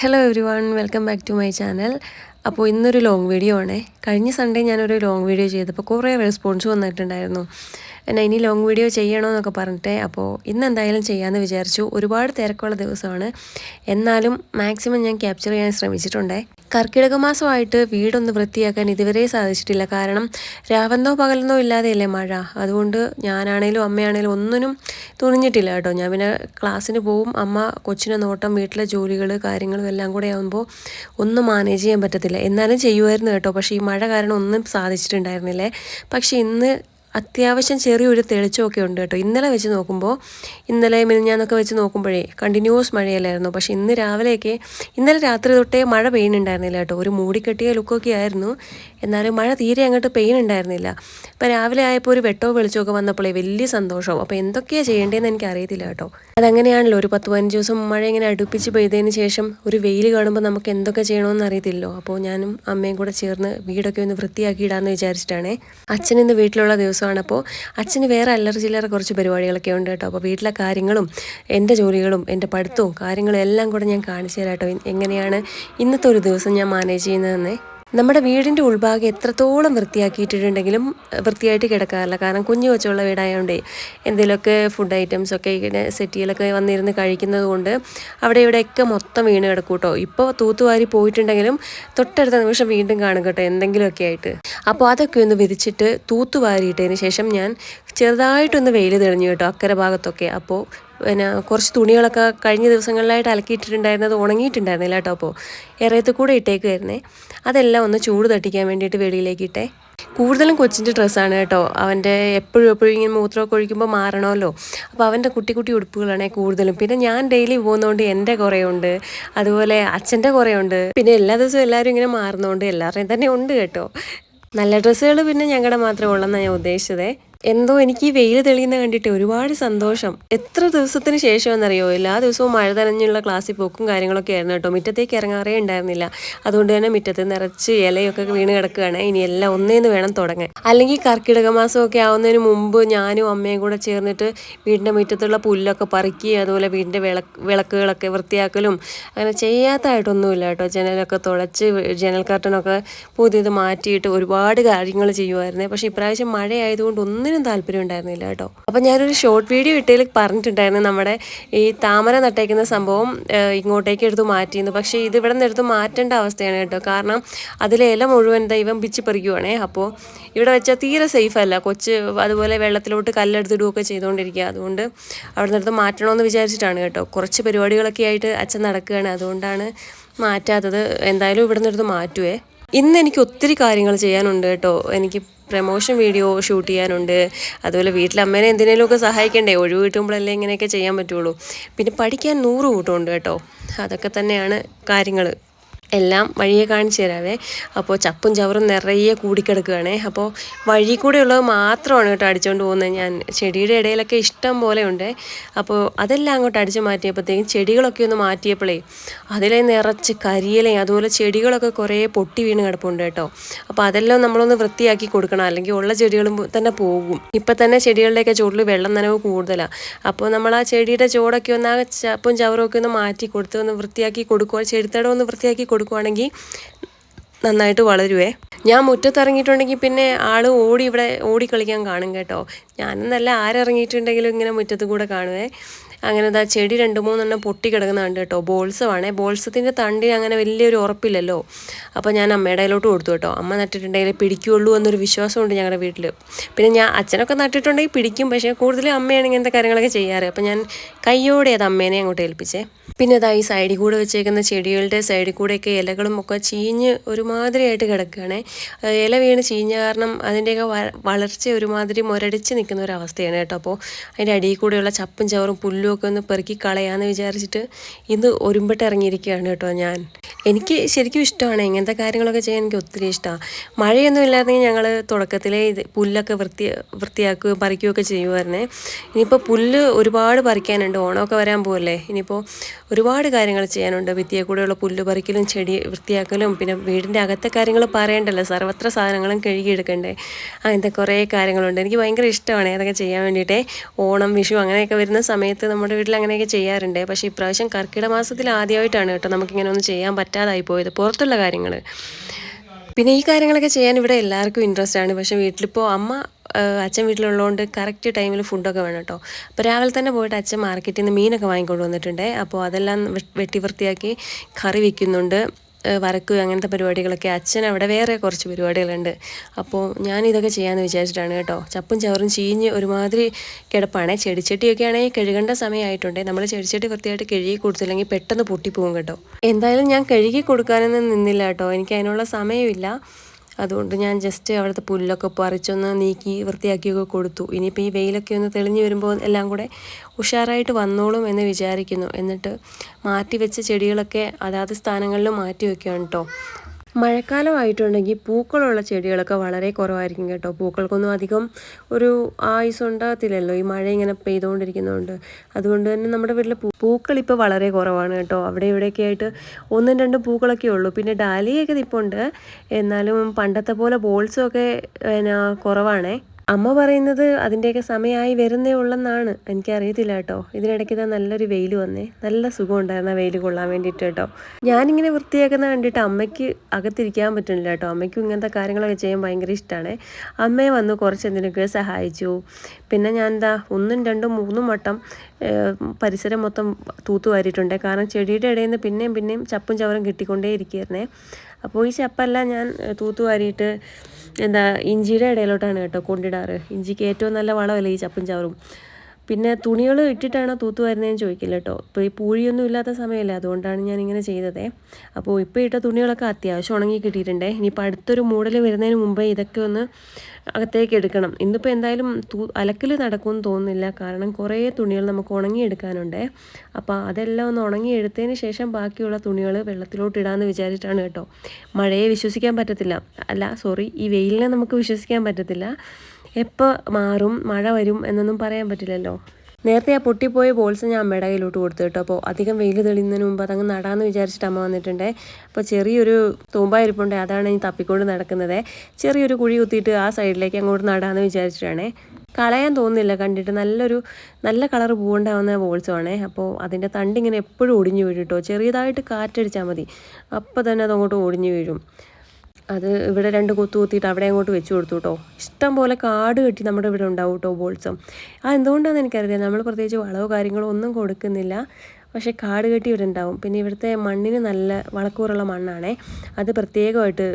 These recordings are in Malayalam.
Hello everyone welcome back to my channel അപ്പോൾ ഇന്നൊരു ലോങ് വീഡിയോ ആണേ. കഴിഞ്ഞ സൺഡേ ഞാനൊരു ലോങ് വീഡിയോ ചെയ്തപ്പോൾ കുറേ റെസ്പോൺസ് വന്നിട്ടുണ്ടായിരുന്നു. എന്നെ ഇനി ലോങ് വീഡിയോ ചെയ്യണമെന്നൊക്കെ പറഞ്ഞിട്ട് അപ്പോൾ ഇന്ന് എന്തായാലും ചെയ്യാമെന്ന് വിചാരിച്ചു. ഒരുപാട് തിരക്കുള്ള ദിവസമാണ്. എന്നാലും മാക്സിമം ഞാൻ ക്യാപ്ചർ ചെയ്യാൻ ശ്രമിച്ചിട്ടുണ്ടേ. കർക്കിടക മാസമായിട്ട് വീടൊന്ന് വൃത്തിയാക്കാൻ ഇതുവരെ സാധിച്ചിട്ടില്ല. കാരണം രാവെന്നോ പകലെന്നോ ഇല്ലാതെയല്ലേ മഴ. അതുകൊണ്ട് ഞാനാണേലും അമ്മയാണേലും ഒന്നിനും തുണിഞ്ഞിട്ടില്ല കേട്ടോ. ഞാൻ പിന്നെ ക്ലാസ്സിന് പോവും. അമ്മ കൊച്ചിനെ നോട്ടം വീട്ടിലെ ജോലികൾ കാര്യങ്ങളും എല്ലാം കൂടെ ആകുമ്പോൾ ഒന്നും മാനേജ് ചെയ്യാൻ പറ്റത്തില്ല. എന്നാലും ചെയ്യുമായിരുന്നു കേട്ടോ. പക്ഷേ ഈ മഴ കാരണം ഒന്നും സാധിച്ചിട്ടുണ്ടായിരുന്നില്ലേ. പക്ഷേ ഇന്ന് അത്യാവശ്യം ചെറിയൊരു തെളിച്ചമൊക്കെ ഉണ്ട് കേട്ടോ. ഇന്നലെ വെച്ച് നോക്കുമ്പോൾ ഇന്നലെ മിനിഞ്ഞാന്നൊക്കെ വെച്ച് നോക്കുമ്പോഴേ കണ്ടിന്യൂസ് മഴയല്ലായിരുന്നു. പക്ഷേ ഇന്ന് രാവിലെയൊക്കെ ഇന്നലെ രാത്രി തൊട്ടേ മഴ പെയ്യുന്നുണ്ടായിരുന്നില്ല കേട്ടോ. ഒരു മൂടിക്കെട്ടിയ ലുക്കൊക്കെ ആയിരുന്നു. എന്നാലും മഴ തീരെ അങ്ങോട്ട് പെയ്യുന്നുണ്ടായിരുന്നില്ല. അപ്പോൾ രാവിലെ ആയപ്പോൾ ഒരു വെട്ടോ വെളിച്ചമൊക്കെ വന്നപ്പോഴേ വലിയ സന്തോഷം. അപ്പോൾ എന്തൊക്കെയാണ് ചെയ്യേണ്ടതെന്ന് എനിക്ക് അറിയത്തില്ല കേട്ടോ. അതങ്ങനെയാണല്ലോ. ഒരു പത്ത് പതിനഞ്ച് ദിവസം മഴ ഇങ്ങനെ അടുപ്പിച്ച് പെയ്തതിന് ശേഷം ഒരു വെയിൽ കാണുമ്പോൾ നമുക്ക് എന്തൊക്കെ ചെയ്യണമെന്ന് അറിയത്തില്ലല്ലോ. അപ്പോൾ ഞാനും അമ്മയും കൂടെ ചേർന്ന് വീടൊക്കെ ഒന്ന് വൃത്തിയാക്കി ഇടാമെന്ന് വിചാരിച്ചിട്ടാണ്. അച്ഛൻ ഇന്ന് വീട്ടിലുള്ള ദിവസമാണ്. അപ്പോൾ അച്ഛന് വേറെ അല്ലറ ചില്ലറ കുറച്ച് പരിപാടികളൊക്കെ ഉണ്ട് കേട്ടോ. അപ്പോൾ വീട്ടിലെ കാര്യങ്ങളും എന്റെ ജോലികളും എന്റെ പഠിത്തവും കാര്യങ്ങളും എല്ലാം കൂടെ ഞാൻ കാണിച്ചു തരാം കേട്ടോ. എങ്ങനെയാണ് ഇന്നത്തെ ഒരു ദിവസം ഞാൻ മാനേജ് ചെയ്യുന്നതെന്ന്. നമ്മുടെ വീടിന്റെ ഉൾഭാഗം എത്രത്തോളം വൃത്തിയാക്കിയിട്ടുണ്ടെങ്കിലും വൃത്തിയായിട്ട് കിടക്കാറില്ല. കാരണം കുഞ്ഞു വെച്ചുള്ള വീടായതുകൊണ്ടേ എന്തെങ്കിലുമൊക്കെ ഫുഡ് ഐറ്റംസ് ഒക്കെ ഇങ്ങനെ സെറ്റിയിലൊക്കെ വന്നിരുന്ന് കഴിക്കുന്നത് കൊണ്ട് അവിടെ ഇവിടെയൊക്കെ മൊത്തം വീണ് കിടക്കും കേട്ടോ. ഇപ്പോൾ തൂത്തുവാരി പോയിട്ടുണ്ടെങ്കിലും തൊട്ടടുത്ത നിമിഷം വീണ്ടും കാണും കേട്ടോ എന്തെങ്കിലുമൊക്കെ ആയിട്ട്. അപ്പോൾ അതൊക്കെ ഒന്ന് വിരിച്ചിട്ട് തൂത്തുവാരിയിട്ടതിന് ശേഷം ഞാൻ ചെറുതായിട്ടൊന്ന് വെയിൽ തെളിഞ്ഞു കേട്ടോ അക്കരെ ഭാഗത്തൊക്കെ. അപ്പോൾ പിന്നെ കുറച്ച് തുണികളൊക്കെ കഴിഞ്ഞ ദിവസങ്ങളിലായിട്ട് അലക്കിയിട്ടിട്ടുണ്ടായിരുന്നത് ഉണങ്ങിയിട്ടുണ്ടായിരുന്നില്ല കേട്ടോ അപ്പോൾ ഇറയത്ത് കൂടെ ഇട്ടേക്കുമായിരുന്നേ അതെല്ലാം ഒന്ന് ചൂട് തട്ടിക്കാൻ വേണ്ടിയിട്ട് വെളിയിലേക്ക് ഇട്ടേ. കൂടുതലും കൊച്ചിന്റെ ഡ്രസ്സാണ് കേട്ടോ. അവന്റെ എപ്പോഴും എപ്പോഴും ഇങ്ങനെ മൂത്രമൊക്കെ ഒഴിക്കുമ്പോൾ മാറണമല്ലോ. അപ്പോൾ അവന്റെ കുട്ടി കുട്ടി ഉടുപ്പുകളാണ് കൂടുതലും. പിന്നെ ഞാൻ ഡെയിലി പോകുന്നതുകൊണ്ട് എന്റെ കുറേ ഉണ്ട് അതുപോലെ അച്ഛന്റെ കുറേ ഉണ്ട് പിന്നെ എല്ലാ ദിവസവും എല്ലാവരും ഇങ്ങനെ മാറുന്നതുകൊണ്ട് എല്ലാവരുടെയും തന്നെ ഉണ്ട് കേട്ടോ. നല്ല ഡ്രസ്സുകൾ പിന്നെ ഞങ്ങളുടെ മാത്രമേ ഉള്ളെന്നാണ് ഞാൻ ഉദ്ദേശിച്ചത്. എന്തോ എനിക്ക് ഈ വെയിൽ തെളിയുന്ന കണ്ടിട്ട് ഒരുപാട് സന്തോഷം. എത്ര ദിവസത്തിന് ശേഷം എന്നറിയോ എല്ലാ ദിവസവും മഴ നനഞ്ഞുള്ള ക്ലാസ്സിൽ പോക്കും കാര്യങ്ങളൊക്കെ ആയിരുന്നു കേട്ടോ. മുറ്റത്തേക്ക് ഇറങ്ങാറേ ഉണ്ടായിരുന്നില്ല. അതുകൊണ്ട് തന്നെ മുറ്റത്ത് നിറച്ച് ഇലയൊക്കെ വീണ് കിടക്കുകയാണ്. ഇനി എല്ലാം ഒന്നേന്ന് വേണം തുടങ്ങാൻ. അല്ലെങ്കിൽ കർക്കിടക മാസമൊക്കെ ആവുന്നതിന് മുമ്പ് ഞാനും അമ്മയും കൂടെ ചേർന്നിട്ട് വീടിന്റെ മുറ്റത്തുള്ള പുല്ലൊക്കെ പറിക്കുകയും അതുപോലെ വീടിന്റെ വിളക്ക് വിളക്കുകളൊക്കെ വൃത്തിയാക്കലും അങ്ങനെ ചെയ്യാത്തതായിട്ടൊന്നുമില്ല കേട്ടോ. ജനലൊക്കെ തുളച്ച് ജനൽ കർട്ടനൊക്കെ പുതിയത് മാറ്റിയിട്ട് ഒരുപാട് കാര്യങ്ങൾ ചെയ്യുമായിരുന്നേ. പക്ഷേ ഇപ്രാവശ്യം മഴയായതുകൊണ്ട് ഒന്നും ഒന്നിനും താല്പര്യം ഉണ്ടായിരുന്നില്ല കേട്ടോ. അപ്പം ഞാനൊരു ഷോർട്ട് വീഡിയോ ഇട്ടതിൽ പറഞ്ഞിട്ടുണ്ടായിരുന്നു നമ്മുടെ ഈ താമര നട്ടേക്കുന്ന സംഭവം ഇങ്ങോട്ടേക്ക് എടുത്ത് മാറ്റിയിരുന്നു പക്ഷേ ഇത് ഇവിടെ നിന്ന് എടുത്ത് മാറ്റേണ്ട അവസ്ഥയാണ് കേട്ടോ. കാരണം അതിലെ ഇല മുഴുവൻ ദൈവം പിച്ച് പറിക്കുവാണേ. അപ്പോൾ ഇവിടെ വെച്ചാൽ തീരെ സേഫ് അല്ല. കൊച്ച് അതുപോലെ വെള്ളത്തിലോട്ട് കല്ലെടുത്തിടുകയൊക്കെ ചെയ്തുകൊണ്ടിരിക്കുക. അതുകൊണ്ട് അവിടെ നിന്നെടുത്ത് മാറ്റണമെന്ന് വിചാരിച്ചിട്ടാണ് കേട്ടോ. കുറച്ച് പരിപാടികളൊക്കെ ആയിട്ട് അച്ഛൻ നടക്കുകയാണ്. അതുകൊണ്ടാണ് മാറ്റാത്തത്. എന്തായാലും ഇവിടെ നിന്നെടുത്ത് മാറ്റുവേ. ഇന്ന് എനിക്ക് ഒത്തിരി കാര്യങ്ങൾ ചെയ്യാനുണ്ട് കേട്ടോ. എനിക്ക് പ്രമോഷൻ വീഡിയോ ഷൂട്ട് ചെയ്യാനുണ്ട്. അതുപോലെ വീട്ടിൽ അമ്മേനെ എന്തിനേലുമൊക്കെ സഹായിക്കണ്ടേ? ഒഴിവ് കിട്ടുമ്പോഴല്ലേ ഇങ്ങനെയൊക്കെ ചെയ്യാൻ പറ്റുള്ളൂ. പിന്നെ പഠിക്കാൻ നൂറ് കൂട്ടമുണ്ട് കേട്ടോ. അതൊക്കെ തന്നെയാണ് കാര്യങ്ങൾ എല്ലാം വഴിയെ കാണിച്ചു തരാവേ. അപ്പോൾ ചപ്പും ചവറും നിറയെ കൂടിക്കിടക്കുകയാണേ. അപ്പോൾ വഴി കൂടെ ഉള്ളത് മാത്രമാണ് കേട്ടോ അടിച്ചുകൊണ്ട് പോകുന്നത്. ഞാൻ ചെടിയുടെ ഇടയിലൊക്കെ ഇഷ്ടം പോലെ ഉണ്ട്. അപ്പോൾ അതെല്ലാം അങ്ങോട്ട് അടിച്ചു മാറ്റിയപ്പോഴത്തേക്കും ചെടികളൊക്കെ ഒന്ന് മാറ്റിയപ്പോഴേ അതിലെ നിറച്ച് കരിയിലയും അതുപോലെ ചെടികളൊക്കെ കുറേ പൊട്ടി വീണ് കിടപ്പുണ്ട് കേട്ടോ. അപ്പോൾ അതെല്ലാം നമ്മളൊന്ന് വൃത്തിയാക്കി കൊടുക്കണം. അല്ലെങ്കിൽ ഉള്ള ചെടികളും തന്നെ പോകും. ഇപ്പം തന്നെ ചെടികളുടെയൊക്കെ ചുവട്ടിൽ വെള്ളം നനവ് കൂടുതലാണ് അപ്പോൾ നമ്മൾ ആ ചെടിയുടെ ചുവടൊക്കെ ഒന്ന് ആ ചപ്പും ചവറും ഒക്കെ ഒന്ന് മാറ്റി കൊടുത്ത് ഒന്ന് വൃത്തിയാക്കി കൊടുക്കുക ചെടിത്തടം ഒന്ന് വൃത്തിയാക്കി കൊടുക്കുവാണെങ്കിൽ നന്നായിട്ട് വളരുവേ. ഞാൻ മുറ്റത്തിറങ്ങിയിട്ടുണ്ടെങ്കിൽ പിന്നെ ആൾ ഓടി ഇവിടെ ഓടി കളിക്കാൻ കാണും കേട്ടോ. ഞാനെന്നല്ല ആരിറങ്ങിയിട്ടുണ്ടെങ്കിലും ഇങ്ങനെ മുറ്റത്ത് കൂടെ കാണുവേ. അങ്ങനെ ഇതാ ചെടി രണ്ട് മൂന്നെണ്ണം പൊട്ടി കിടക്കുന്നുണ്ട് കേട്ടോ. ബോൾസമാണേ ബോൾസത്തിന്റെ തണ്ടി അങ്ങനെ വലിയൊരു ഉറപ്പില്ലല്ലോ. അപ്പോൾ ഞാൻ അമ്മയുടെ കയ്യിലോട്ട് കൊടുത്തു കേട്ടോ. അമ്മ നട്ടിട്ടുണ്ടെങ്കിൽ പിടിക്കുള്ളൂ എന്നൊരു വിശ്വാസമുണ്ട് ഞങ്ങളുടെ വീട്ടിൽ പിന്നെ ഞാൻ അച്ഛനൊക്കെ നട്ടിട്ടുണ്ടെങ്കിൽ പിടിക്കും. പക്ഷേ കൂടുതലും അമ്മയാണ് ഇങ്ങനത്തെ കാര്യങ്ങളൊക്കെ ചെയ്യാറ്. അപ്പോൾ ഞാൻ കയ്യോടെ അത് അമ്മേനെ അങ്ങോട്ട് ഏൽപ്പിച്ചേ. പിന്നെ അതാ ഈ സൈഡിൽ കൂടെ വെച്ചേക്കുന്ന ചെടികളുടെ സൈഡിൽ കൂടെയൊക്കെ ഇലകളും ഒക്കെ ചീഞ്ഞ് ഒരുമാതിരിയായിട്ട് കിടക്കുകയാണ്. ഇല വീണ് ചീഞ്ഞ കാരണം അതിന്റെയൊക്കെ വളർച്ച ഒരുമാതിരി മുരടിച്ച് നിൽക്കുന്ന ഒരു അവസ്ഥയാണ് കേട്ടോ. അപ്പോൾ അതിന്റെ അടിയിൽ കൂടെയുള്ള ചപ്പും ചവറും പുല്ലും ഒക്കെ ഒന്ന് പെറുക്കി കളയാമെന്ന് വിചാരിച്ചിട്ട് ഇന്ന് ഒരുമ്പിട്ട് ഇറങ്ങിയിരിക്കുകയാണ് കേട്ടോ ഞാൻ. എനിക്ക് ശരിക്കും ഇഷ്ടമാണ് ഇങ്ങനത്തെ കാര്യങ്ങളൊക്കെ ചെയ്യാൻ എനിക്ക് ഒത്തിരി ഇഷ്ടമാണ് മഴയൊന്നും ഇല്ലായിരുന്നെങ്കിൽ ഞങ്ങൾ തുടക്കത്തിലേ ഇത് പുല്ലൊക്കെ വൃത്തി വൃത്തിയാക്കുകയും പറിക്കുകയൊക്കെ ചെയ്യുമായിരുന്നേ. ഇനിയിപ്പോൾ പുല്ല് ഒരുപാട് പറിക്കാനുണ്ട്. ഓണമൊക്കെ വരാൻ പോകല്ലേ ഇനിയിപ്പോൾ ഒരുപാട് കാര്യങ്ങൾ ചെയ്യാനുണ്ട്. ഭിത്തിയെ കൂടെയുള്ള പുല്ല് പറിക്കലും ചെടി വൃത്തിയാക്കലും പിന്നെ വീടിന്റെ അകത്തെ കാര്യങ്ങൾ പറയണ്ടല്ലോ. സർവത്ര സാധനങ്ങളും കഴുകിയെടുക്കണ്ടേ. അങ്ങനത്തെ കുറേ കാര്യങ്ങളുണ്ട്. എനിക്ക് ഭയങ്കര ഇഷ്ടമാണ് അതൊക്കെ ചെയ്യാൻ വേണ്ടിയിട്ടേ. ഓണം വിഷു അങ്ങനെയൊക്കെ വരുന്ന സമയത്ത് നമ്മുടെ വീട്ടിൽ അങ്ങനെയൊക്കെ ചെയ്യാറുണ്ട്. പക്ഷേ ഇപ്രാവശ്യം കർക്കിട മാസത്തിൽ ആദ്യമായിട്ടാണ് കേട്ടോ നമുക്കിങ്ങനെ ഒന്നും ചെയ്യാൻ പറ്റാതായി പോയത്. പുറത്തുള്ള കാര്യങ്ങൾ. പിന്നെ ഈ കാര്യങ്ങളൊക്കെ ചെയ്യാൻ ഇവിടെ എല്ലാവർക്കും ഇൻട്രസ്റ്റ് ആണ്. പക്ഷേ വീട്ടിലിപ്പോൾ അമ്മ അച്ഛൻ വീട്ടിലുള്ളതുകൊണ്ട് കറക്റ്റ് ടൈമിൽ ഫുഡൊക്കെ വേണം കേട്ടോ. അപ്പോൾ രാവിലെ തന്നെ പോയിട്ട് അച്ഛൻ മാർക്കറ്റിൽ നിന്ന് മീനൊക്കെ വാങ്ങിക്കൊണ്ട് വന്നിട്ടുണ്ട്. അപ്പോൾ അതെല്ലാം വെട്ടി വൃത്തിയാക്കി കറി വയ്ക്കുന്നുണ്ട് ആ, വറക്കുക അങ്ങനത്തെ പരിപാടികളൊക്കെ. അച്ഛൻ അവിടെ വേറെ കുറച്ച് പരിപാടികളുണ്ട്. അപ്പോൾ ഞാൻ ഇതൊക്കെ ചെയ്യാമെന്ന് വിചാരിച്ചിട്ടാണ് കേട്ടോ. ചപ്പും ചവറും ചീഞ്ഞ് ഒരുമാതിരി കിടപ്പാണ്. ചെടിച്ചട്ടിയൊക്കെ ആണെങ്കിൽ കഴുകേണ്ട സമയമായിട്ടുണ്ട്. നമ്മൾ ചെടിച്ചട്ടി വൃത്തിയായിട്ട് കഴുകി കൊടുത്തില്ലെങ്കിൽ പെട്ടെന്ന് പൊട്ടിപ്പോകും കേട്ടോ. എന്തായാലും ഞാൻ കഴുകി കൊടുക്കാനൊന്നും നിന്നില്ല കേട്ടോ. എനിക്ക് അതിനുള്ള സമയമില്ല. അതുകൊണ്ട് ഞാൻ ജസ്റ്റ് അവിടുത്തെ പുല്ലൊക്കെ പറിച്ചൊന്ന് നീക്കി വൃത്തിയാക്കിയൊക്കെ കൊടുത്തു. ഇനിയിപ്പോൾ ഈ വെയിലൊക്കെ ഒന്ന് തെളിഞ്ഞു വരുമ്പോൾ എല്ലാം കൂടെ ഉഷാറായിട്ട് വന്നോളും എന്ന് വിചാരിക്കുന്നു. എന്നിട്ട് മാറ്റി വെച്ച ചെടികളൊക്കെ അതാത് സ്ഥാനങ്ങളിലും മാറ്റി വെക്കുകയാണ് കേട്ടോ മഴക്കാലമായിട്ടുണ്ടെങ്കിൽ പൂക്കളുള്ള ചെടികളൊക്കെ വളരെ കുറവായിരിക്കും കേട്ടോ. പൂക്കൾക്കൊന്നും അധികം ഒരു ആയുസ് ഉണ്ടാകത്തില്ലല്ലോ. ഈ മഴ ഇങ്ങനെ പെയ്തുകൊണ്ടിരിക്കുന്നതുകൊണ്ട്. അതുകൊണ്ട് തന്നെ നമ്മുടെ വീട്ടിൽ പൂക്കൾ ഇപ്പോൾ വളരെ കുറവാണ് കേട്ടോ. അവിടെ ഇവിടെയൊക്കെ ആയിട്ട് ഒന്നും രണ്ടും പൂക്കളൊക്കെ ഉള്ളൂ. പിന്നെ ഡാലിയൊക്കെ നിൽപ്പുണ്ട് എന്നാലും പണ്ടത്തെ പോലെ ബോൾസും ഒക്കെ കുറവാണേ. അമ്മ പറയുന്നത് അതിന്റെയൊക്കെ സമയമായി വരുന്നേ ഉള്ളെന്നാണ്. എനിക്കറിയത്തില്ല കേട്ടോ. ഇതിനിടയ്ക്ക് ഇതാ നല്ലൊരു വെയിൽ വന്നേ. നല്ല സുഖം ഉണ്ടായിരുന്ന വെയിൽ കൊള്ളാൻ വേണ്ടിയിട്ട് കേട്ടോ. ഞാനിങ്ങനെ വൃത്തിയാക്കുന്ന കണ്ടിട്ട് അമ്മയ്ക്ക് അകത്തിരിക്കാൻ പറ്റുന്നില്ല കേട്ടോ. അമ്മയ്ക്കും ഇങ്ങനത്തെ കാര്യങ്ങളൊക്കെ ചെയ്യാൻ ഭയങ്കര ഇഷ്ടമാണ് അമ്മയെ വന്ന് കുറച്ച് എന്തിനൊക്കെ സഹായിച്ചു. പിന്നെ ഞാൻ എന്താ ഒന്നും രണ്ടും മൂന്നും വട്ടം പരിസരം മൊത്തം തൂത്തുവാരിയിട്ടുണ്ട് കാരണം ചെടിയുടെ ഇടയിൽ നിന്ന് പിന്നെയും പിന്നെയും ചപ്പും ചവറും കിട്ടിക്കൊണ്ടേ ഇരിക്കുകയായിരുന്നേ അപ്പോൾ ഈ ചപ്പെല്ലാം ഞാൻ തൂത്ത് തൂത്തുവാരിയിട്ട് എന്താ ഇഞ്ചിയുടെ ഇടയിലോട്ടാണ് കേട്ടോ കൊണ്ടിടാറ്. ഇഞ്ചിക്ക് ഏറ്റവും നല്ല വളമല്ലേ ഈ ചപ്പും ചവറും? പിന്നെ തുണികൾ ഇട്ടിട്ടാണോ തൂത്ത് വരുന്നതെന്ന് ചോദിക്കില്ല കേട്ടോ. ഇപ്പോൾ ഈ പൂഴിയൊന്നും ഇല്ലാത്ത സമയമല്ലേ അതുകൊണ്ടാണ് ഞാൻ ഇങ്ങനെ ചെയ്തതേ. അപ്പോൾ ഇപ്പോൾ ഇട്ട തുണികളൊക്കെ അത്യാവശ്യം ഉണങ്ങി കിട്ടിയിട്ടുണ്ട്. ഇനിയിപ്പോൾ അടുത്തൊരു മൂടൽ വരുന്നതിന് മുമ്പേ ഇതൊക്കെ ഒന്ന് അകത്തേക്ക് എടുക്കണം. ഇന്നിപ്പോൾ എന്തായാലും തൂ അലക്കൽ നടക്കുമെന്ന് തോന്നുന്നില്ല. കാരണം കുറേ തുണികൾ നമുക്ക് ഉണങ്ങിയെടുക്കാനുണ്ട്. അപ്പോൾ അതെല്ലാം ഒന്ന് ഉണങ്ങി എടുത്തതിന് ശേഷം ബാക്കിയുള്ള തുണികൾ വെള്ളത്തിലോട്ട് ഇടാമെന്ന് വിചാരിച്ചിട്ടാണ് കേട്ടോ. മഴയെ വിശ്വസിക്കാൻ പറ്റത്തില്ല. അല്ല സോറി ഈ വെയിലിനെ നമുക്ക് വിശ്വസിക്കാൻ പറ്റത്തില്ല. എപ്പോൾ മാറും മഴ വരും എന്നൊന്നും പറയാൻ പറ്റില്ലല്ലോ. നേരത്തെ ആ പൊട്ടിപ്പോയ ബോൾസ് ഞാൻ അമ്മയുടെ കയ്യിലോട്ട് കൊടുത്തു കേട്ടോ. അപ്പോൾ അധികം വെയിൽ തെളിയുന്നതിന് മുമ്പ് അതങ്ങ് നടാമെന്ന് വിചാരിച്ചിട്ട് അമ്മ വന്നിട്ടുണ്ട്. അപ്പോൾ ചെറിയൊരു തൂമ്പായിരിപ്പുണ്ട് അതാണ് ഈ തപ്പിക്കൊണ്ട് നടക്കുന്നത്. ചെറിയൊരു കുഴി കുത്തിയിട്ട് ആ സൈഡിലേക്ക് അങ്ങോട്ട് നടാമെന്ന് വിചാരിച്ചിട്ടാണേ. കളയാൻ തോന്നുന്നില്ല കണ്ടിട്ട് നല്ലൊരു നല്ല കളർ പൂവുണ്ടാവുന്ന ബോൾസുമാണേ. അപ്പോൾ അതിന്റെ തണ്ടിങ്ങനെ എപ്പോഴും ഒടിഞ്ഞു വീഴും കേട്ടോ. ചെറിയതായിട്ട് കാറ്റടിച്ചാൽ മതി. അപ്പോൾ തന്നെ അതങ്ങോട്ട് ഒടിഞ്ഞു വീഴും. അത് ഇവിടെ രണ്ട് കൊത്തു കൊത്തിയിട്ട് അവിടെ അങ്ങോട്ട് വെച്ച് കൊടുത്തു കേട്ടോ. ഇഷ്ടം പോലെ കാട് കെട്ടി നമ്മുടെ ഇവിടെ ഉണ്ടാവും കേട്ടോ ബോൾസം. ആ എന്തുകൊണ്ടാണെന്ന് എനിക്കറിയില്ല. നമ്മൾ പ്രത്യേകിച്ച് വളവോ കാര്യങ്ങളോ ഒന്നും കൊടുക്കുന്നില്ല. പക്ഷേ കാട് കെട്ടി ഇവിടെ ഉണ്ടാവും. പിന്നെ ഇവിടുത്തെ മണ്ണിന് നല്ല വളക്കൂറുള്ള മണ്ണാണേ. അത് പ്രത്യേകമായിട്ട്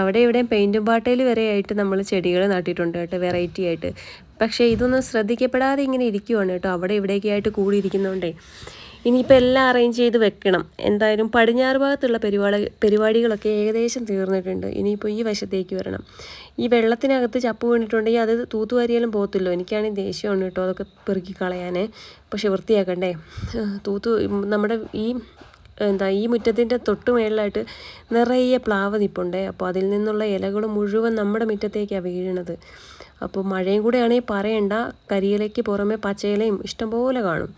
അവിടെ ഇവിടെ പെയിന്റും പാട്ടയിൽ വരെ ആയിട്ട് നമ്മൾ ചെടികൾ നട്ടിട്ടുണ്ട് കേട്ടോ വെറൈറ്റി ആയിട്ട്. പക്ഷേ ഇതൊന്നും ശ്രദ്ധിക്കപ്പെടാതെ ഇങ്ങനെ ഇരിക്കുവാണ് കേട്ടോ. അവിടെ ഇവിടെയൊക്കെ ആയിട്ട് കൂടിയിരിക്കുന്നതുകൊണ്ടേ ഇനിയിപ്പോൾ എല്ലാം അറേഞ്ച് ചെയ്ത് വെക്കണം. എന്തായാലും പടിഞ്ഞാറ് ഭാഗത്തുള്ള പരിപാടി പരിപാടികളൊക്കെ ഏകദേശം തീർന്നിട്ടുണ്ട്. ഇനിയിപ്പോൾ ഈ വശത്തേക്ക് വരണം. ഈ വെള്ളത്തിനകത്ത് ചപ്പ് വീണിട്ടുണ്ടെങ്കിൽ അത് തൂത്തുവാരിയാലും പോകത്തില്ലോ. എനിക്കാണെങ്കിൽ ദേഷ്യമാണ് കേട്ടോ അതൊക്കെ പെറുക്കി കളയാൻ പക്ഷെ വൃത്തിയാക്കണ്ടേ? തൂത്തു നമ്മുടെ ഈ എന്താ ഈ മുറ്റത്തിന്റെ തൊട്ട് മേളിലായിട്ട് നിറയെ പ്ലാവ് നിപ്പുണ്ടേ. അപ്പോൾ അതിൽ നിന്നുള്ള ഇലകൾ മുഴുവൻ നമ്മുടെ മുറ്റത്തേക്കാണ് വീഴണത്. അപ്പോൾ മഴയും കൂടെ ആണെങ്കിൽ പറയണ്ട. കരിയിലയ്ക്ക് പുറമെ പച്ചയിലയും ഇഷ്ടംപോലെ കാണും.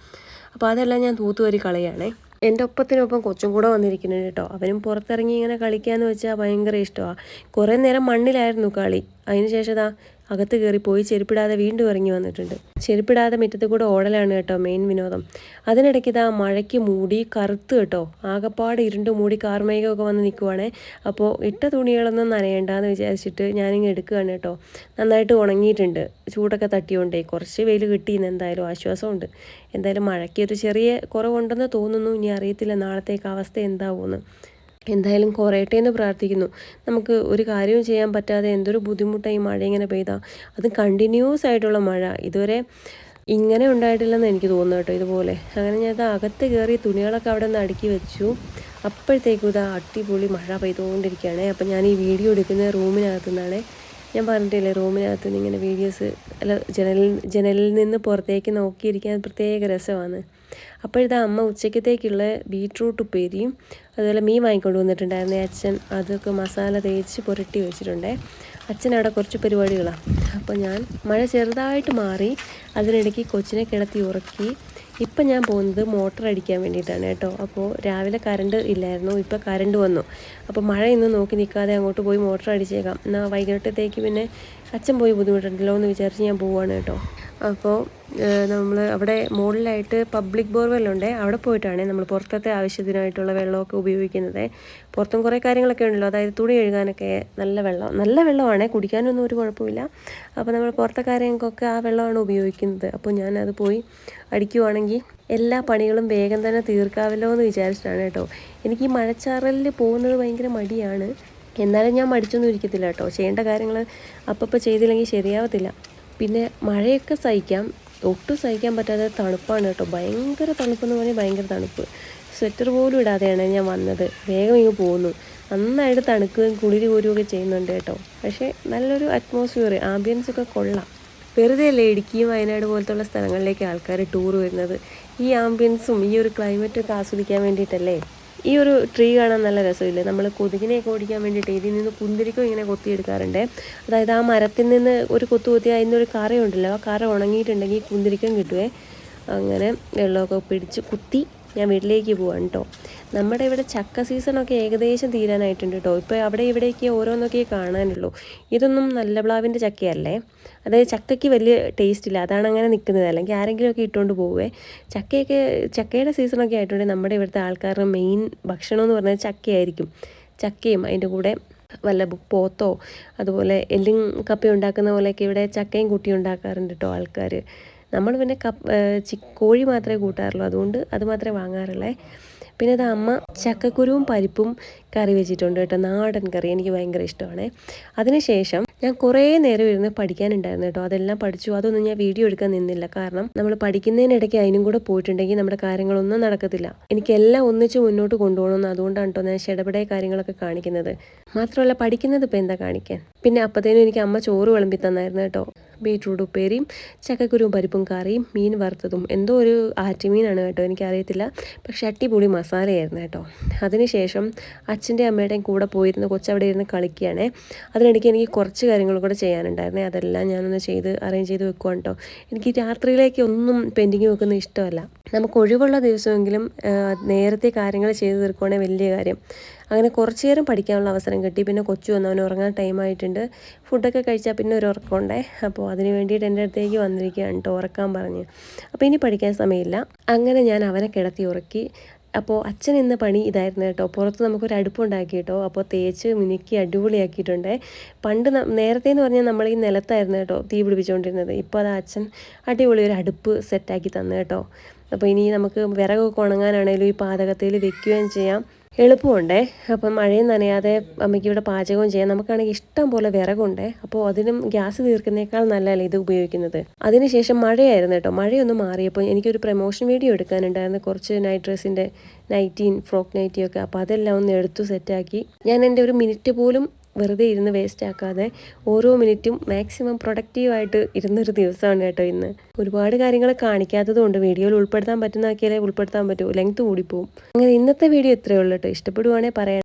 അപ്പോൾ അതെല്ലാം ഞാൻ തൂത്തുവരി കളയാണേ എന്റെ ഒപ്പത്തിനൊപ്പം കൊച്ചും കൂടെ വന്നിരിക്കുന്നുണ്ട് കേട്ടോ. അവനും പുറത്തിറങ്ങി ഇങ്ങനെ കളിക്കാന്ന് വെച്ചാൽ ഭയങ്കര ഇഷ്ടമാണ് കുറേ നേരം മണ്ണിലായിരുന്നു കളി. അതിനുശേഷം ഇതാ അകത്ത് പോയി ചെരുപ്പിടാതെ വീണ്ടും ഇറങ്ങി വന്നിട്ടുണ്ട്. ചെരുപ്പിടാതെ മുറ്റത്ത് കൂടെ ഓടലാണ് കേട്ടോ മെയിൻ വിനോദം. അതിനിടയ്ക്ക് ഇതാ മഴയ്ക്ക് മൂടി കറുത്ത് കേട്ടോ. ആകപ്പാട് ഇരുണ്ട് മൂടി കാർമേഘമൊക്കെ വന്ന് നിൽക്കുവാണേ അപ്പോൾ ഇട്ട തുണികളൊന്നും നനയേണ്ടെന്ന് വിചാരിച്ചിട്ട് ഞാനിങ്ങ് എടുക്കുകയാണ് കേട്ടോ. നന്നായിട്ട് ഉണങ്ങിയിട്ടുണ്ട്. ചൂടൊക്കെ തട്ടിയോണ്ടേ കുറച്ച് വെയിൽ കിട്ടിയെന്ന് എന്തായാലും ആശ്വാസമുണ്ട്. എന്തായാലും മഴയ്ക്ക് ഒരു ചെറിയ കുറവുണ്ടെന്ന് തോന്നുന്നു. ഇനി അറിയത്തില്ല നാളത്തേക്ക് അവസ്ഥ എന്താവുമെന്ന് എന്തായാലും കുറയട്ടെ എന്ന് പ്രാർത്ഥിക്കുന്നു. നമുക്ക് ഒരു കാര്യവും ചെയ്യാൻ പറ്റാതെ എന്തൊരു ബുദ്ധിമുട്ടായി മഴ ഇങ്ങനെ പെയ്താൽ അത് കണ്ടിന്യൂസ് ആയിട്ടുള്ള മഴ. ഇതുവരെ ഇങ്ങനെ ഉണ്ടായിട്ടില്ലെന്ന് എനിക്ക് തോന്നുന്നു കേട്ടോ ഇതുപോലെ. അങ്ങനെ ഞാൻ ഇത് അകത്ത് കയറി തുണികളൊക്കെ അവിടെ നിന്ന് അടുക്കി വെച്ചു. അപ്പോഴത്തേക്കും ഇതാ അടിപൊളി മഴ പെയ്തുകൊണ്ടിരിക്കുകയാണ്. അപ്പം ഞാൻ ഈ വീഡിയോ എടുക്കുന്ന റൂമിനകത്തു നിന്നാണ്. ഞാൻ പറഞ്ഞിട്ടില്ലേ റൂമിനകത്ത് നിന്ന് ഇങ്ങനെ വീഡിയോസ് അല്ല ജനലിൽ ജനലിൽ നിന്ന് പുറത്തേക്ക് നോക്കിയിരിക്കാൻ പ്രത്യേക രസമാണ്. അപ്പോഴിതാ അമ്മ ഉച്ചക്കത്തേക്കുള്ള ബീട്രൂട്ട് ഉപ്പേരിയും അതുപോലെ മീൻ വാങ്ങിക്കൊണ്ട് വന്നിട്ടുണ്ടായിരുന്നു അച്ഛൻ. അതൊക്കെ മസാല തേച്ച് പുരട്ടി വെച്ചിട്ടുണ്ടേ. അച്ഛൻ അവിടെ കുറച്ച് പരിപാടികളാണ് അപ്പോൾ ഞാൻ മഴ ചെറുതായിട്ട് മാറി അതിനിടയ്ക്ക് കൊച്ചിനെ കിടത്തി ഉറക്കി. ഇപ്പം ഞാൻ പോകുന്നത് മോട്ടർ അടിക്കാൻ വേണ്ടിയിട്ടാണ് കേട്ടോ. അപ്പോൾ രാവിലെ കറണ്ട് ഇല്ലായിരുന്നു ഇപ്പോൾ കറണ്ട് വന്നു. അപ്പോൾ മഴ ഇന്ന് നോക്കി നിൽക്കാതെ അങ്ങോട്ട് പോയി മോട്ടർ അടിച്ചേക്കാം. എന്നാൽ വൈകിട്ടത്തേക്ക് പിന്നെ അച്ഛൻ പോയി ബുദ്ധിമുട്ടുണ്ടല്ലോ എന്ന് വിചാരിച്ച് ഞാൻ പോവുകയാണ് കേട്ടോ. അപ്പോൾ നമ്മൾ അവിടെ മുകളിലായിട്ട് പബ്ലിക് ബോർവെല്ലുണ്ട്. അവിടെ പോയിട്ടാണ് നമ്മൾ പുറത്തത്തെ ആവശ്യത്തിനായിട്ടുള്ള വെള്ളമൊക്കെ ഉപയോഗിക്കുന്നത്. പുറത്തും കുറേ കാര്യങ്ങളൊക്കെ ഉണ്ടല്ലോ. അതായത് തുണി കഴുകാനൊക്കെ നല്ല വെള്ളം. നല്ല വെള്ളമാണ്. കുടിക്കാനൊന്നും ഒരു കുഴപ്പമില്ല. അപ്പോൾ നമ്മൾ പുറത്തെ കാര്യങ്ങൾക്കൊക്കെ ആ വെള്ളമാണ് ഉപയോഗിക്കുന്നത്. അപ്പോൾ ഞാനത് പോയി അടിക്കുവാണെങ്കിൽ എല്ലാ പണികളും വേഗം തന്നെ തീർക്കാമല്ലോ എന്ന് വിചാരിച്ചിട്ടാണ് കേട്ടോ. എനിക്ക് ഈ മഴച്ചാറലിൽ പോകുന്നത് ഭയങ്കര മടിയാണ്. എന്നാലും ഞാൻ മടിച്ചൊന്നും ഇരിക്കത്തില്ല കേട്ടോ. ചെയ്യേണ്ട കാര്യങ്ങൾ അപ്പപ്പോൾ ചെയ്തില്ലെങ്കിൽ ശരിയാവത്തില്ല. പിന്നെ മഴയൊക്കെ സഹിക്കാം. ഒട്ടും സഹിക്കാൻ പറ്റാതെ തണുപ്പാണ് കേട്ടോ. ഭയങ്കര തണുപ്പെന്ന് പറഞ്ഞാൽ ഭയങ്കര തണുപ്പ്. സ്വെറ്റർ പോലും ഇടാതെയാണ് ഞാൻ വന്നത്. വേഗം ഇങ്ങ് പോകുന്നു നന്നായിട്ട് തണുക്കുകയും കുളിരി കോരുകയൊക്കെ ചെയ്യുന്നുണ്ട് കേട്ടോ. പക്ഷേ നല്ലൊരു അറ്റ്മോസ്ഫിയർ ആംബിയൻസ് ഒക്കെ കൊള്ളാം. വെറുതെ അല്ലേ ഇടുക്കിയും വയനാട് പോലത്തുള്ള സ്ഥലങ്ങളിലേക്ക് ആൾക്കാർ ടൂർ വരുന്നത്? ഈ ആംബിയൻസും ഈ ഒരു ക്ലൈമറ്റൊക്കെ ആസ്വദിക്കാൻ വേണ്ടിയിട്ടല്ലേ? ഈ ഒരു ട്രീ കാണാൻ നല്ല രസമില്ലേ? നമ്മൾ കൊതുകിനെയൊക്കെ ഓടിക്കാൻ വേണ്ടിയിട്ട് ഇതിൽ നിന്ന് കുന്തിരിക്കും ഇങ്ങനെ കൊത്തിയെടുക്കാറുണ്ട്. അതായത് ആ മരത്തിൽ നിന്ന് ഒരു കൊത്തു കൊത്തി അതിനൊരു കറയുണ്ടല്ലോ. ആ കറ ഉണങ്ങിയിട്ടുണ്ടെങ്കിൽ കുന്തിരിക്കം കിട്ടുവേ. അങ്ങനെ വെള്ളമൊക്കെ പിടിച്ച് കുത്തി ഞാൻ വീട്ടിലേക്ക് പോവാണ് കേട്ടോ നമ്മുടെ ഇവിടെ ചക്ക സീസണൊക്കെ ഏകദേശം തീരാനായിട്ടുണ്ട് കേട്ടോ ഇപ്പോൾ അവിടെ ഇവിടെയൊക്കെ ഓരോന്നൊക്കെ കാണാനുള്ളൂ. ഇതൊന്നും നല്ല പ്ലാവിന്റെ ചക്കയല്ലേ? അതായത് ചക്കയ്ക്ക് വലിയ ടേസ്റ്റ് ഇല്ല. അതാണ് അങ്ങനെ നിൽക്കുന്നത് അല്ലെങ്കിൽ ആരെങ്കിലുമൊക്കെ ഇട്ടുകൊണ്ട് പോവേ. ചക്കയൊക്കെ ചക്കയുടെ സീസണൊക്കെ ആയിട്ടുണ്ട് നമ്മുടെ ഇവിടുത്തെ ആൾക്കാരുടെ മെയിൻ ഭക്ഷണം എന്ന് പറഞ്ഞാൽ ചക്കയായിരിക്കും. ചക്കയും അതിന്റെ കൂടെ വല്ല പോത്തോ അതുപോലെ എല്ലും കപ്പ ഉണ്ടാക്കുന്ന പോലെയൊക്കെ ഇവിടെ ചക്കയും കൂട്ടി ഉണ്ടാക്കാറുണ്ട് കേട്ടോ ആൾക്കാർ നമ്മൾ പിന്നെ കപ്പ് കോഴി മാത്രമേ കൂട്ടാറുള്ളൂ. അതുകൊണ്ട് അത് മാത്രമേ വാങ്ങാറുള്ളേ. പിന്നെ അത് അമ്മ ചക്കക്കുരുവും പരിപ്പും കറി വെച്ചിട്ടുണ്ട് കേട്ടോ. നാടൻ കറി എനിക്ക് ഭയങ്കര ഇഷ്ടമാണ്. അതിനുശേഷം ഞാൻ കുറേ നേരം ഇരുന്ന് പഠിക്കാനുണ്ടായിരുന്നു കേട്ടോ. അതെല്ലാം പഠിച്ചു. അതൊന്നും ഞാൻ വീഡിയോ എടുക്കാൻ നിന്നില്ല. കാരണം നമ്മൾ പഠിക്കുന്നതിനിടയ്ക്ക് അതിനും കൂടെ പോയിട്ടുണ്ടെങ്കിൽ നമ്മുടെ കാര്യങ്ങളൊന്നും നടക്കത്തില്ല. എനിക്കെല്ലാം ഒന്നിച്ച് മുന്നോട്ട് കൊണ്ടുപോകണം അതുകൊണ്ടാണ് കേട്ടോ ഞാൻ ഷെടപെടേ കാര്യങ്ങളൊക്കെ കാണിക്കുന്നത്. മാത്രമല്ല പഠിക്കുന്നത് ഇപ്പം എന്താ കാണിക്കാൻ? പിന്നെ അപ്പത്തേനും എനിക്ക് അമ്മ ചോറ് വിളമ്പി തന്നായിരുന്നു കേട്ടോ. ബീട്രൂട്ട് ഉപ്പേരിയും ചക്കക്കുരുവും പരിപ്പും കറിയും മീൻ വറുത്തതും എന്തോ ഒരു ആറ്റുമീനാണ് കേട്ടോ എനിക്കറിയത്തില്ല. പക്ഷെ അടിപൊളി മസാലയായിരുന്നു കേട്ടോ. അതിനുശേഷം അച്ഛന്റെ അമ്മയുടെയും കൂടെ പോയിരുന്ന് കൊച്ചവിടെ ഇരുന്ന് കളിക്കുകയാണേ. അതിനിടയ്ക്ക് എനിക്ക് കുറച്ച് കാര്യങ്ങൾ കൂടെ ചെയ്യാനുണ്ടായിരുന്നേ. അതെല്ലാം ഞാനൊന്ന് ചെയ്ത് അറേഞ്ച് ചെയ്ത് വെക്കുവാണ് കേട്ടോ. എനിക്ക് രാത്രിയിലേക്ക് ഒന്നും പെൻഡിങ് വെക്കുന്നത് ഇഷ്ടമല്ല. നമുക്ക് ഒഴിവുള്ള ദിവസമെങ്കിലും നേരത്തെ കാര്യങ്ങൾ ചെയ്ത് തീർക്കുവാണെങ്കിൽ വലിയ കാര്യം. അങ്ങനെ കുറച്ച് നേരം പഠിക്കാനുള്ള അവസരം കിട്ടി. പിന്നെ കൊച്ചു വന്ന്. അവൻ ഉറങ്ങാൻ ടൈമായിട്ടുണ്ട് ഫുഡൊക്കെ കഴിച്ചാൽ പിന്നെ ഒരു ഉറക്കമുണ്ടേ. അപ്പോൾ അതിന് വേണ്ടിയിട്ട് എന്റെ അടുത്തേക്ക് വന്നിരിക്കുകയാണ് കേട്ടോ ഉറക്കാൻ പറഞ്ഞ്. അപ്പോൾ ഇനി പഠിക്കാൻ സമയമില്ല. അങ്ങനെ ഞാൻ അവനെ കിടത്തി ഉറക്കി. അപ്പോൾ അച്ഛൻ ഇന്ന് പണി ഇതായിരുന്നു കേട്ടോ. പുറത്ത് നമുക്കൊരു അടുപ്പുണ്ടാക്കി കേട്ടോ അപ്പോൾ തേച്ച് മിനുക്കി അടിപൊളിയാക്കിയിട്ടുണ്ട്. പണ്ട് നേരത്തെ എന്ന് പറഞ്ഞാൽ നമ്മൾ ഈ നിലത്തായിരുന്നു കേട്ടോ തീ പിടിപ്പിച്ചുകൊണ്ടിരുന്നത്. ഇപ്പോൾ അത് അച്ഛൻ അടിപൊളി ഒരു അടുപ്പ് സെറ്റാക്കി തന്നു കേട്ടോ. അപ്പോൾ ഇനി നമുക്ക് വിറകൊക്കെ ഉണങ്ങാനാണെങ്കിലും ഈ പാതകത്തിൽ വെക്കുകയും ചെയ്യാം. എളുപ്പമുണ്ടേ. അപ്പം മഴയും നനയാതെ അമ്മയ്ക്ക് ഇവിടെ പാചകവും ചെയ്യാം നമുക്കാണെങ്കിൽ ഇഷ്ടം പോലെ വിറകുണ്ട്. അപ്പോൾ അതിനും ഗ്യാസ് തീർക്കുന്നേക്കാൾ നല്ലതല്ലേ ഇത് ഉപയോഗിക്കുന്നത്? അതിനുശേഷം മഴയായിരുന്നു കേട്ടോ. മഴയൊന്ന് മാറിയപ്പോൾ എനിക്കൊരു പ്രൊമോഷൻ വീഡിയോ എടുക്കാനുണ്ടായിരുന്നു. കുറച്ച് നൈറ്റ് ഡ്രസ്സിന്റെ നൈറ്റീൻ ഫ്രോക്ക് നൈറ്റിയൊക്കെ. അപ്പോൾ അതെല്ലാം ഒന്ന് എടുത്തു സെറ്റാക്കി. ഞാൻ എന്റെ ഒരു മിനിറ്റ് പോലും വെറുതെ ഇരുന്ന് വേസ്റ്റ് ആക്കാതെ ഓരോ മിനിറ്റും മാക്സിമം പ്രൊഡക്റ്റീവായിട്ട് ഇരുന്നൊരു ദിവസമാണ് കേട്ടോ ഇന്ന്. ഒരുപാട് കാര്യങ്ങൾ കാണിക്കാത്തതുകൊണ്ട് വീഡിയോയിൽ ഉൾപ്പെടുത്താൻ പറ്റുന്നതൊക്കെയാലേ ഉൾപ്പെടുത്താൻ പറ്റൂ ലെങ്ത് കൂടിപ്പോവും. അങ്ങനെ ഇന്നത്തെ വീഡിയോ ഇത്രയേ ഉള്ളൂ കേട്ടോ. ഇഷ്ടപ്പെടുവാണെങ്കിൽ പറയാം.